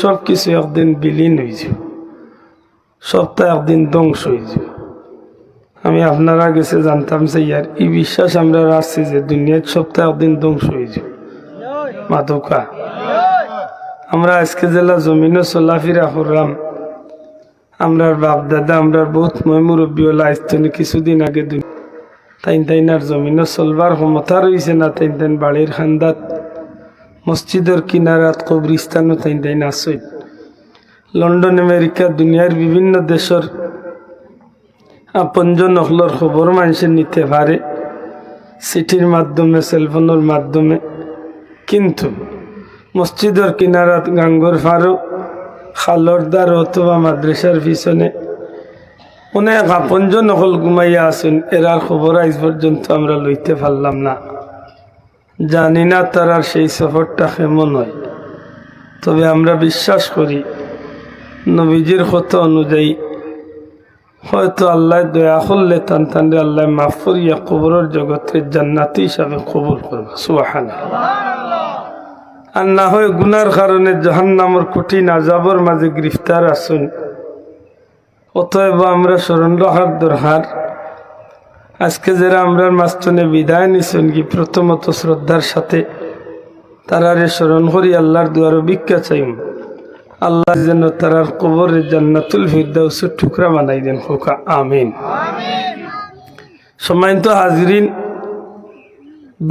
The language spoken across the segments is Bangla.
সব কিছু একদিন বিলীন হয়ে যাব। সপ্তাহ একদিন ধ্বংস হয়ে যাব। আমি আপনারা গেছে জানতাম যে ইয়ার এই বিশ্বাস আমরা রাখছি যে দুনিয়ার সপ্তাহ একদিন ধ্বংস হয়ে যাব। মাদকা। আমরা আজকে জেলা জমিনও চলাফেরা করলাম। আমরার বাপ দাদা, আমরার বহুত মই মুরব্বী হলা আসতনি কিছুদিন আগে তাইন তাইনার জমিনও চলবার ক্ষমতা রয়েছে না, তাইন তাইন বাড়ির খান্দাত মসজিদের কিনারাত কবরিস্তানও তাইন তাইন আসই লন্ডন, আমেরিকা, দুনিয়ার বিভিন্ন দেশের আপনজন অখলর খবর মানুষের নিতে পারে, চিঠির মাধ্যমে, সেলফোনের মাধ্যমে। কিন্তু মসজিদের কিনারাত গাঙ্গর ফারো খালর দ্বার অথবা মাদ্রাসার পিছনে অনেক আপনজন অকল ঘুমাইয়া আসুন এরার খবর আজ পর্যন্ত আমরা লইতে পারলাম না। জানি না তারার সেই সফরটা কেমন হয়। তবে আমরা বিশ্বাস করি, নবীজির কথা অনুযায়ী হয়তো আল্লাহ দয়া করলে টান টানলে আল্লাহ মাফ করিয়া কবরের জগতের জান্নাতি হিসাবে কবুল করবা। সুহান আর না হয় গুনার কারণে জাহান নামর কঠিন আজাবর মাঝে গ্রেফতার আসুন অতএব আমরা স্মরণ রাখার দরকার। আজকে যারা আমরার মাস্তনে বিদায় নিছেন কি প্রথমত শ্রদ্ধার সাথে, তারারে স্মরণ করি, আল্লাহর দুয়ারও ভিক্ষা চাইম। আল্লাহ যেন তারার কবরে জান্নাতুল ফিরদাউস টুকরা বানাই দেন হোকা আমিন। সময় তো হাজরিন,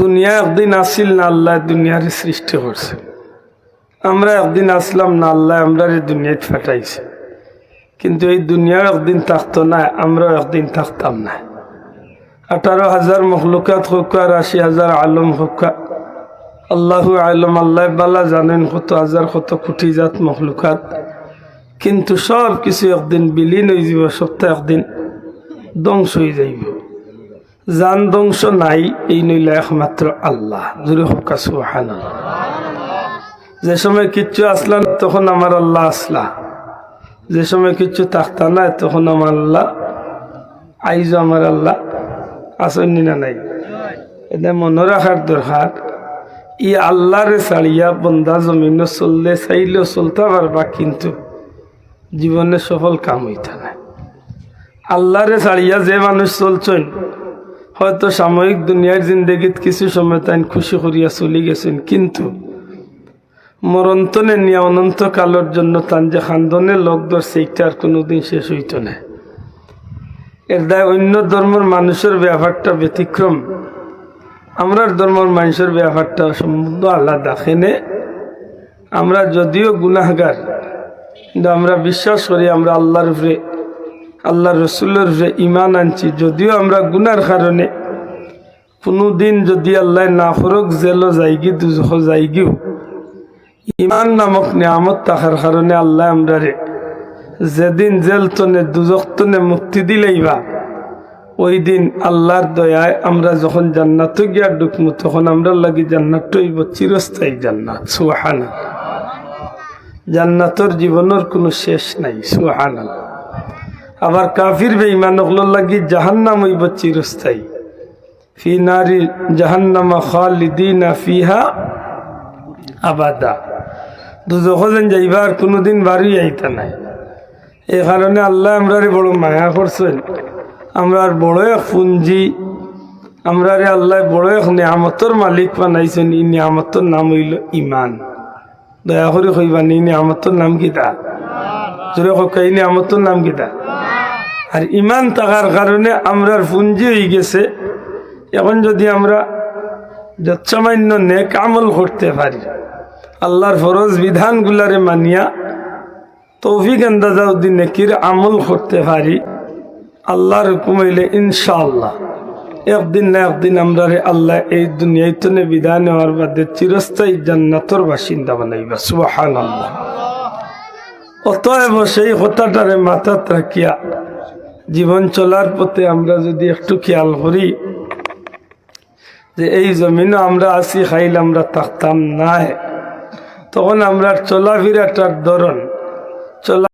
দুনিয়া একদিন আসিল না আল্লাহ দুনিয়ার সৃষ্টি করছে। আমরা একদিন আসলাম না আল্লাহ আমরা দুনিয়ায় ফাটাইছে। কিন্তু এই দুনিয়া একদিন থাকতো না, আমরাও একদিন থাকতাম না। আঠারো হাজার মখলুকাত হোক আশি হাজার আলম হোক আল্লাহ আলম, আল্লাহ বালা জানেন কত হাজার, কত কোটি জাত মখলুকাত। কিন্তু সব কিছু একদিন বিলীন হয়ে যাব সপ্তাহ একদিন ধ্বংস হয়ে যাইব। জান ধ্বংস নাই, এই নইলে একমাত্র আল্লাহ। জুড়ে হকা সুহান যে সময় কিচ্ছু আসলা তখন আমার আল্লাহ আসলা। যে সময় কিচ্ছু থাকতা না, তখন আমার আল্লাহ, আইজ আমার আল্লাহ। আসেননি না নাই? এটা মনে রাখার দরকার ই আল্লাহরে ছাড়িয়া বন্দা জমিন চললে চাইলেও চলতে পারবা কিন্তু জীবনে সফল কাম হইতা না আল্লাহরে ছাড়িয়া যে মানুষ চলছেন হয়তো সাময়িক দুনিয়ার জিন্দগিত কিছু সময় তাই খুশি করিয়া চলি গেছেন, কিন্তু মরন্তনে নিয়ে অনন্ত কালের জন্য তান যে খান্দনে লোক এইটা আর কোনোদিন শেষ হইত না দায় অন্য ধর্মের মানুষের ব্যাপারটা ব্যতিক্রম। আমরার ধর্মের মানুষের ব্যাপারটা সম্বন্ধ আলাদা খেনে আমরা যদিও গুনাহগার, কিন্তু আমরা বিশ্বাস করি আমরা আল্লাহর উপরে আল্লাহ রসুল্লের উপরে ইমান আনছি। যদিও আমরা গুনার কারণে কোনো দিন যদি আল্লাহ না ফরক জেলো যাইগি দুজহ যাইগিও ইমান নামক নিয়ামত থাকার কারণে আল্লাহ আমরা রে যেদিন জেল তনে দুজক তনে মুক্তি দিলেইবা ওই দিন আল্লাহর দয়ায় আমরা যখন জান্নাত গিয়া ঢুকমু, তখন আমরা লাগি জান্নাত হইব চিরস্থায়ী জান্নাত সুহানা জান্নাতর জীবনের কোনো শেষ নাই সুহানা আবার কাফির বেঈমান লাগি জাহান্নাম হইব চিরস্থায়ী। ফি নারী জাহান্নামা খালিদিনা ফিহা আবাদা। দুজখন যাইবার কোনোদিন বাড়ি আইতা নাই। এই কারণে আল্লাহ আমরারে বড় মায়া করছেন। আমরার বড় এক পুঞ্জি আমরারে আল্লাহ বড় এক নিয়ামতর মালিক বানাইছেন। এই নিয়ামতর নাম হইল ইমান। দয়া করে কইবানি, এই নিয়ামতর নাম কিতা? জোরে কক এই নিয়ামতর নাম কিতা? আর ইমান থাকার কারণে আমরার পুঞ্জি হয়ে গেছে। এখন যদি আমরা যৎসামান্য নেক আমল করতে পারি, আল্লাহর ফরজ বিধানগুলারে মানিয়া তৌফিক আন্দাজাউদ্দিন নেকির আমল করতে পারি। আল্লাহর হুকুম হইলে ইনশাআল্লাহ। একদিন না একদিন আমরা রে আল্লাহ এই দুনিয়ায় তো বিদায় নেওয়ার বাদে চিরস্থায়ী জান্নাতর বাসিন্দা বানাইবা। সুবাহান আল্লাহ অতএব সেই কথাটারে মাথাত রাখিয়া জীবন চলার পথে আমরা যদি একটু খেয়াল করি যে এই জমিনও আমরা আসি খাইল আমরা থাকতাম নাই। তখন আমরা চলাফেরাটার ধরন চলা